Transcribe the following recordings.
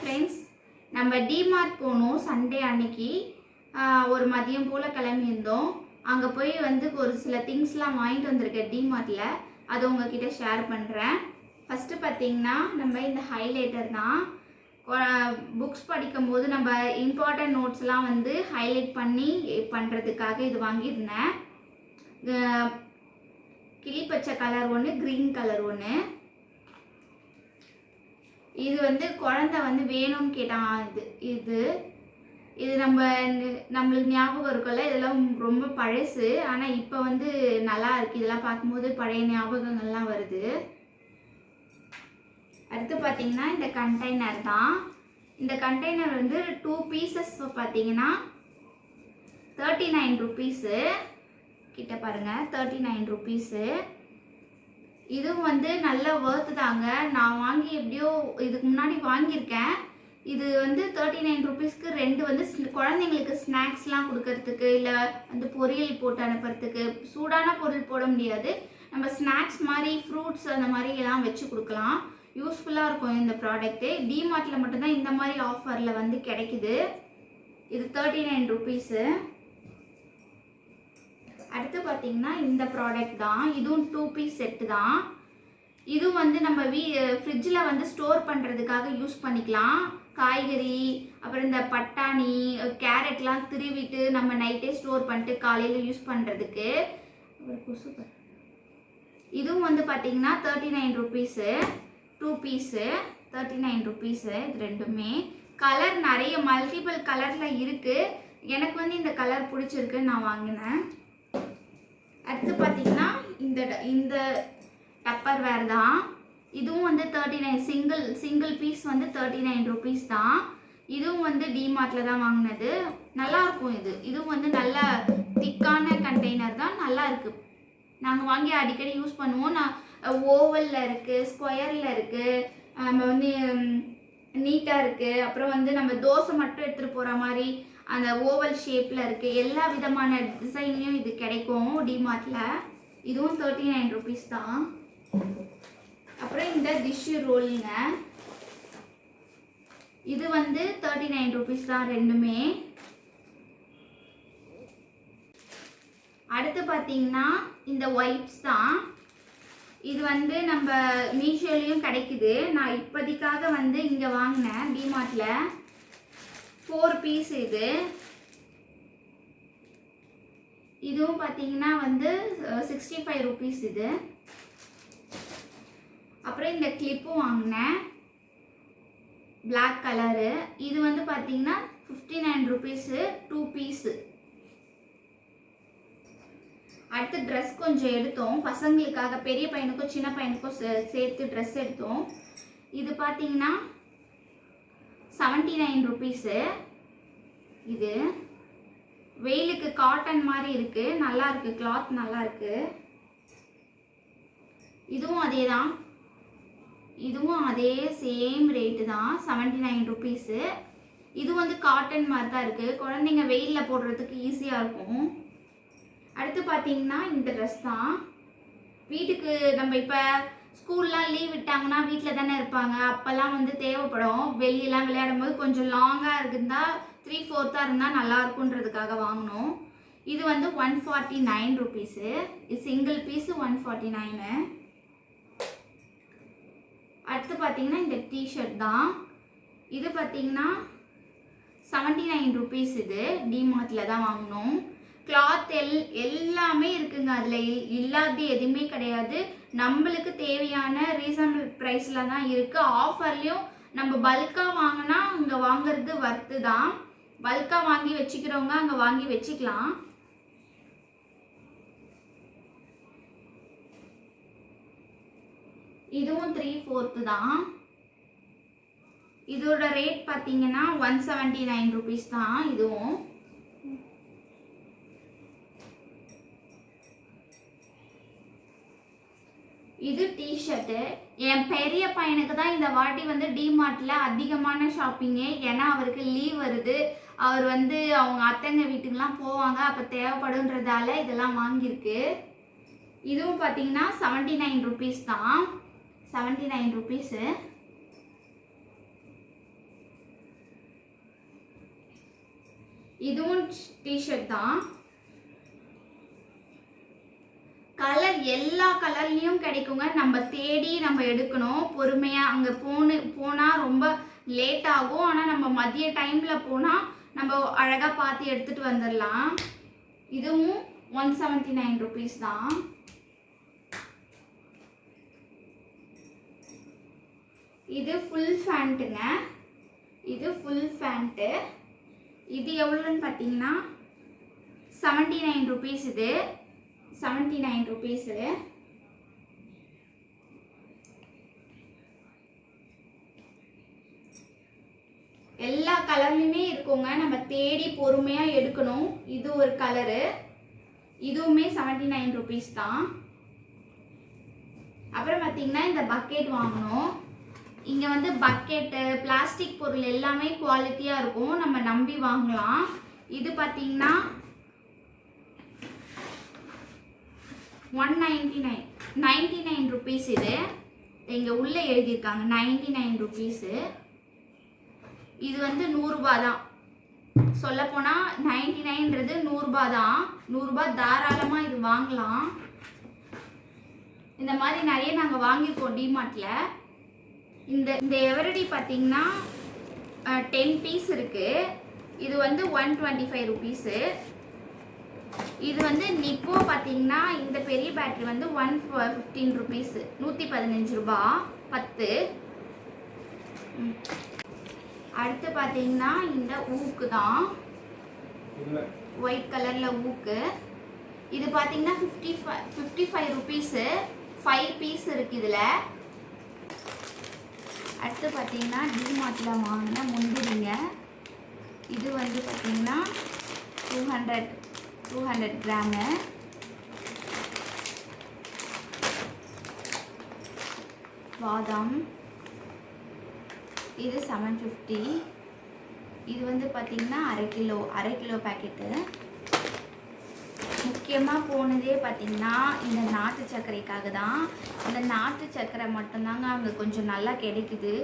Friends நம்ம DMart போனோம் Sunday அன்னைக்கு. ஒரு மதியம் போல் கிளம்பியிருந்தோம். அங்கே போய் வந்து ஒரு சில திங்ஸ்லாம் வாங்கிட்டு வந்திருக்கேன் டிமார்ட்டில் அதை உங்ககிட்ட ஷேர் பண்ணுறேன் ஃபஸ்ட்டு பார்த்தீங்கன்னா நம்ம இந்த ஹைலைட்டர் தான். புக்ஸ் படிக்கும்போது நம்ம இம்பார்ட்டன்ட் நோட்ஸ்லாம் வந்து ஹைலைட் பண்ணி பண்ணுறதுக்காக இது வாங்கியிருந்தேன். கிளி கிளிப்பச்சை கலர் ஒன்று க்ரீன் கலர் ஒன்று இது வந்து குழந்தை வந்து வேணும்னு கேட்டான் இது இது இது நம்ம நம்மளுக்கு ஞாபகம் இருக்குல்ல இதெல்லாம் ரொம்ப பழசு ஆனால் இப்போ வந்து நல்லா இருக்கு. இதெல்லாம் பார்க்கும்போது பழைய ஞாபகங்கள்லாம் வருது. அடுத்து பார்த்தீங்கன்னா இந்த கண்டெய்னர் தான். இந்த கண்டெய்னர் வந்து டூ பீசஸ் பார்த்தீங்கன்னா தேர்ட்டி நைன் ருபீஸு கிட்ட பாருங்கள் தேர்ட்டி நைன் ருபீஸு இதுவும் வந்து நல்ல ஒர்த்து தாங்க. நான் வாங்கி எப்படியோ இதுக்கு முன்னாடி வாங்கியிருக்கேன். இது வந்து தேர்ட்டி நைன் ருபீஸ்க்கு ரெண்டு வந்து குழந்தைங்களுக்கு ஸ்நாக்ஸ்லாம் கொடுக்கறதுக்கு இல்லை வந்து பொரியல் போட்டு அனுப்புறதுக்கு சூடான பொருள் போட முடியாது. நம்ம ஸ்நாக்ஸ் மாதிரி ஃப்ரூட்ஸ் அந்த மாதிரி எல்லாம் வச்சு கொடுக்கலாம். யூஸ்ஃபுல்லாக இருக்கும் இந்த ப்ராடக்ட்டு டிமார்ட்டில் மட்டும்தான் இந்த மாதிரி ஆஃபரில் வந்து கிடைக்குது. இது தேர்ட்டி நைன் ருபீஸு அடுத்து பார்த்தீங்கன்னா இந்த ப்ராடக்ட் தான். இதுவும் டூ பீஸ் செட்டு தான். இதுவும் வந்து நம்ம வீ ஃப்ரிட்ஜில் வந்து ஸ்டோர் பண்ணுறதுக்காக யூஸ் பண்ணிக்கலாம். காய்கறி அப்புறம் இந்த பட்டாணி கேரட்லாம் திருவிட்டு நம்ம நைட்டே ஸ்டோர் பண்ணிட்டு காலையில் யூஸ் பண்ணுறதுக்கு இதுவும் வந்து பார்த்தீங்கன்னா thirty nine rupees two piece thirty nine rupees இது ரெண்டுமே. கலர் நிறைய மல்டிபிள் கலரில் இருக்குது எனக்கு வந்து இந்த கலர் பிடிச்சிருக்குன்னு நான் வாங்கினேன். அடுத்து பார்த்தீங்கன்னா இந்த இந்த டப்பர் வேர் தான். இதுவும் வந்து thirty nine single single piece வந்து தேர்ட்டி நைன் ருபீஸ் தான். இதுவும் வந்து டிமார்ட்டில் தான் வாங்கினது. நல்லா இருக்கும் இது. இதுவும் வந்து நல்ல திக்கான கண்டெய்னர் தான். நல்லா இருக்குது நாங்கள் வாங்கி அடிக்கடி யூஸ் பண்ணுவோம். நான் ஓவலில் இருக்குது ஸ்கொயரில் இருக்குது நம்ம வந்து நீட்டாக இருக்குது அப்புறம் வந்து நம்ம தோசை மட்டும் எடுத்துகிட்டு போகிற மாதிரி அந்த ஓவல் ஷேப்பில் இருக்குது எல்லா விதமான டிசைன்லேயும் இது கிடைக்கும் டிமார்ட்டில் இதுவும் தேர்ட்டி நைன் ருபீஸ் தான். அப்புறம் இந்த டிஷ்ஷு ரோலுங்க இது வந்து தேர்ட்டி நைன் ருபீஸ் தான் ரெண்டுமே. அடுத்து பார்த்தீங்கன்னா இந்த ஒயிப்ஸ் தான். இது வந்து நம்ம மீஷோலையும் கிடைக்குது. நான் இப்போதைக்காக வந்து இங்கே வாங்கினேன் டிமார்ட்டில் ஃபோர் பீஸ் இது. இதுவும் பார்த்தீங்கன்னா வந்து சிக்ஸ்டி ஃபைவ் ருபீஸ் இது. அப்புறம் இந்த கிளிப்பும் வாங்கினேன். பிளாக் கலரு இது வந்து பார்த்தீங்கன்னா fifty nine rupees two piece அடுத்து ட்ரெஸ் கொஞ்சம் எடுத்தோம். பசங்களுக்காக பெரிய பையனுக்கும் சின்ன பையனுக்கும் சே- சேர்த்து ட்ரெஸ் எடுத்தோம். இது பார்த்தீங்கன்னா செவன்ட்டி நைன் ருபீஸு இது வெயிலுக்கு காட்டன் மாதிரி இருக்குது நல்லா இருக்குது கிளாத் நல்லா இருக்குது இதுவும் அதே தான். இதுவும் அதே சேம் ரேட்டு தான். செவன்ட்டி நைன் ருபீஸு இது வந்து காட்டன் மாதிரி தான் இருக்குது குழந்தைங்க வெயிலில் போடுறதுக்கு ஈஸியாக இருக்கும். அடுத்து பார்த்தீங்கன்னா இந்த ட்ரெஸ் தான். வீட்டுக்கு நம்ம இப்போ ஸ்கூல்லாம் லீவ் விட்டாங்கன்னா வீட்டில் தானே இருப்பாங்க. அப்போல்லாம் வந்து தேவைப்படும். வெளியெல்லாம் விளையாடும் போது கொஞ்சம் லாங்காக இருக்குந்தா த்ரீ ஃபோர்த்தாக இருந்தால் நல்லா இருக்குன்றதுக்காக வாங்கினோம் இது வந்து ஒன் ஃபார்ட்டி நைன் ருபீஸு இது single piece one forty nine அடுத்து பார்த்தீங்கன்னா இந்த டிஷர்ட் தான். இது பார்த்தீங்கன்னா செவன்ட்டி நைன் ருபீஸ் இது. டிமார்ட்டில் தான் வாங்கினோம் கிளாத் எல் எல்லாமே இருக்குங்க. அதில் இல்லாதது எதுவுமே கிடையாது. நம்மளுக்கு தேவையான ரீசனபிள் ப்ரைஸில் தான் இருக்குது ஆஃபர்லேயும் நம்ம பல்காக வாங்கினா அங்கே வாங்குறது வர்த்து தான். பல்காக வாங்கி வச்சுக்கிறவங்க அங்கே வாங்கி வச்சுக்கலாம். இதுவும் த்ரீ ஃபோர்த்து தான். இதோட ரேட் பார்த்தீங்கன்னா ஒன் செவன்ட்டி நைன் ருபீஸ் தான். இதுவும் இது டிஷர்ட்டு என் பெரிய பையனுக்கு தான் இந்த வாட்டி வந்து டிமார்ட்டில் அதிகமான ஷாப்பிங்கு ஏன்னா அவருக்கு லீவ் வருது. அவர் வந்து அவங்க அத்தைங்க வீட்டுக்கெலாம் போவாங்க. அப்போ தேவைப்படுன்றதால இதெல்லாம் வாங்கியிருக்கு. இதுவும் பார்த்தீங்கன்னா செவன்ட்டி நைன் ருபீஸ் தான். செவன்ட்டி நைன் ருபீஸு இதுவும் டிஷர்ட் தான். கலர் எல்லா கலர்லேயும் கிடைக்குங்க. நம்ம தேடி நம்ம எடுக்கணும். பொறுமையாக அங்கே போனு போனால் ரொம்ப லேட் ஆகும். ஆனால் நம்ம மதிய டைமில் போனால் நம்ம அழகாக பார்த்து எடுத்துகிட்டு வந்துடலாம். இதுவும் ஒன் செவன்ட்டி நைன் ருபீஸ் தான். இது ஃபுல் ஃபேண்ட்டுங்க இது ஃபுல் ஃபேண்ட்டு இது எவ்வளோன்னு பார்த்தீங்கன்னா செவன்ட்டி நைன் ருபீஸ் இது. செவன்ட்டி நைன் ருபீஸு எல்லா கலர்லையுமே இருக்குங்க. நம்ம தேடி பொறுமையாக எடுக்கணும். இது ஒரு கலரு இதுவுமே செவன்ட்டி நைன் ருபீஸ் தான். அப்புறம் பார்த்தீங்கன்னா இந்த பக்கெட் வாங்கணும். இங்கே வந்து பக்கெட்டு பிளாஸ்டிக் பொருள் எல்லாமே குவாலிட்டியாக இருக்கும். நம்ம நம்பி வாங்கலாம். இது பார்த்தீங்கன்னா one ninety nine ninety nine rupees இது. இங்கே உள்ளே எழுதியிருக்காங்க நைன்டி நைன் ருபீஸு இது வந்து நூறுரூபா தான். சொல்லப்போனால் நைன்டி நைன்றது நூறுரூபா தான். நூறுரூபா தாராளமாக இது வாங்கலாம். இந்த மாதிரி நிறைய நாங்கள் வாங்கியிருக்கோம் டிமார்ட்டில் இந்த இந்த எவரடி பார்த்தீங்கன்னா டென் பீஸ் இருக்குது இது வந்து ஒன் டுவெண்ட்டி ஃபைவ் ருபீஸு இது வந்து நிப்போ பார்த்தீங்கன்னா இந்த பெரிய பேட்டரி வந்து ஒன் ஃபிஃப்டீன் ருபீஸு நூற்றி பதினஞ்சு ரூபா. பத்து. அடுத்து பார்த்தீங்கன்னா இந்த ஊக்கு தான். ஒயிட் கலரில் ஊக்கு. இது பார்த்தீங்கன்னா fifty five fifty five rupees five piece இருக்குது இதில். அடுத்து பார்த்தீங்கன்னா டிமார்ட்டில் வாங்கின முந்திரிங்க. இது வந்து பார்த்தீங்கன்னா two hundred two hundred gram பாதாம். இது செவன் ஃபிஃப்டி இது வந்து பார்த்திங்கன்னா அரை கிலோ அரை கிலோ பேக்கெட்டு முக்கியமாக போனதே பார்த்திங்கன்னா இந்த நாட்டு சர்க்கரைக்காக தான். இந்த நாட்டு சர்க்கரை மட்டும்தாங்க அங்கே கொஞ்சம் நல்லா கிடைக்குது.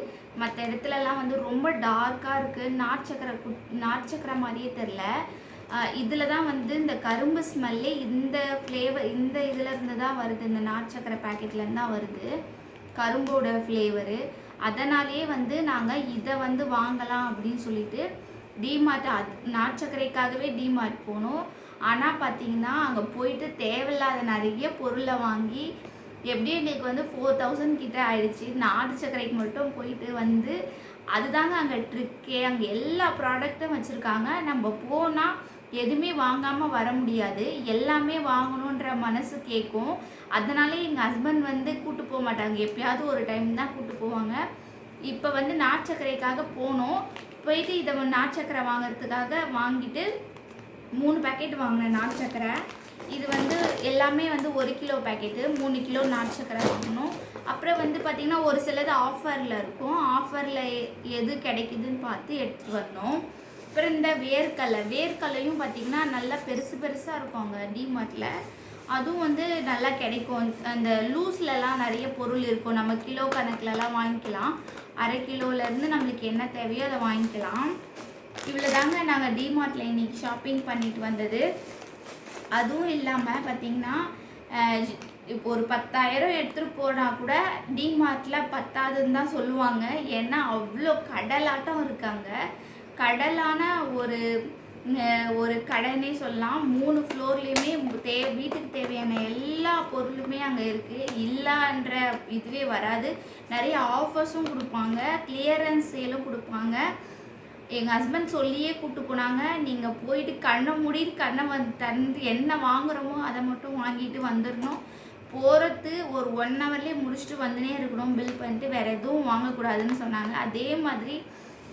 மற்ற இடத்துலலாம் வந்து ரொம்ப டார்க்காக இருக்குது நாட்டு சர்க்கரை குட் நாட்டு சர்க்கரை மாதிரியே தெரில இதில் தான் வந்து இந்த கரும்பு ஸ்மெல்லே இந்த ஃப்ளேவர் இந்த இதுலேருந்து தான் வருது. இந்த நாட்சக்கரை பேக்கெட்லேருந்து தான் வருது. கரும்போட ஃப்ளேவரு அதனாலேயே வந்து நாங்கள் இதை வந்து வாங்கலாம் அப்படின்னு சொல்லிட்டு டிமார்ட் அது நாட்சக்கரைக்காகவே டிமார்ட் போனோம். ஆனால் பார்த்தீங்கன்னா அங்கே போயிட்டு தேவையில்லாத நிறைய பொருளை வாங்கி எப்படியும் எங்களுக்கு வந்து ஃபோர் தௌசண்ட் கிட்ட ஆயிடுச்சு. நாட்டு சக்கரைக்கு மட்டும் போயிட்டு வந்து அதுதாங்க அங்கே ட்ரிக்கே அங்கே எல்லா ப்ராடக்ட்டும் வச்சுருக்காங்க. நம்ம போனால் எதுவுமே வாங்காமல் வர முடியாது. எல்லாமே வாங்கணுன்ற மனசு கேட்கும் அதனாலே எங்கள் ஹஸ்பண்ட் வந்து கூட்டு போக மாட்டாங்க. எப்பயாவது ஒரு டைம் தான் கூட்டு போவாங்க. இப்போ வந்து நாட்சக்கரைக்காக போனோம். போயிட்டு இதை நாட்சக்கரை வாங்கிறதுக்காக வாங்குறதுக்காக வாங்கிட்டு மூணு பேக்கெட் வாங்கினேன் நாட்சக்கரை இது வந்து எல்லாமே வந்து ஒரு கிலோ பேக்கெட்டு மூணு கிலோ நாட்சக்கரை வாங்கணும். அப்புறம் வந்து பார்த்திங்கன்னா ஒரு சிலது ஆஃபரில் இருக்கும். ஆஃபரில் எது கிடைக்குதுன்னு பார்த்து எடுத்துகிட்டு வரணும். அப்புறம் இந்த வேர்க்கலை வேர்க்கலையும் பார்த்திங்கன்னா நல்லா பெருசு பெருசாக இருக்கும் அங்கே டிமார்ட்டில் அதுவும் வந்து நல்லா கிடைக்கும். அந்த லூஸ்லலாம் நிறைய பொருள் இருக்கும். நம்ம கிலோ கணக்கிலலாம் வாங்கிக்கலாம். அரை கிலோலேருந்து நம்மளுக்கு என்ன தேவையோ அதை வாங்கிக்கலாம். இவ்வளோ தாங்க நாங்கள் டிமார்ட்டில் இன்னைக்கு ஷாப்பிங் பண்ணிட்டு வந்தது. அதுவும் இல்லாமல் பார்த்தீங்கன்னா இப்போ ஒரு பத்தாயிரம் எடுத்துகிட்டு போனால் கூட டிமார்ட்டில் பத்தாதுன்னு தான் சொல்லுவாங்க. ஏன்னா அவ்வளோ கடலாட்டம் இருக்காங்க கடலான ஒரு ஒரு கடனே சொல்லலாம். மூணு ஃப்ளோர்லேயுமே தே வீட்டுக்கு தேவையான எல்லா பொருளுமே அங்கே இருக்குது இல்லைன்ற இதுவே வராது. நிறைய ஆஃபர்ஸும் கொடுப்பாங்க. கிளியரன்ஸ் சேலும் கொடுப்பாங்க. எங்கள் ஹஸ்பண்ட் சொல்லியே கூப்பிட்டு போனாங்க. நீங்கள் போயிட்டு கண்ணை மூடிட்டு கண்ணை வந்து தந்து என்ன வாங்குறோமோ அதை மட்டும் வாங்கிட்டு வந்துடணும். போகிறது ஒரு ஒன் ஹவர்லேயே முடிச்சுட்டு வந்துனே இருக்கணும். பில் பண்ணிட்டு வேறு எதுவும் வாங்கக்கூடாதுன்னு சொன்னாங்க. அதே மாதிரி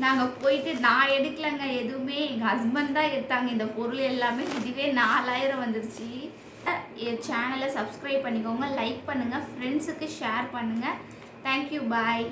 நாங்கள் போயிட்டு நான் எடுக்கலைங்க எதுவுமே. எங்கள் ஹஸ்பண்ட் தான் எடுத்தாங்க இந்த பொருள் எல்லாமே. இதுவே நாலாயிரம் வந்துருச்சு. என் சேனலை சப்ஸ்கிரைப் பண்ணிக்கோங்க லைக் பண்ணுங்கள் ஃப்ரெண்ட்ஸுக்கு ஷேர் பண்ணுங்கள் தேங்க்யூ பாய்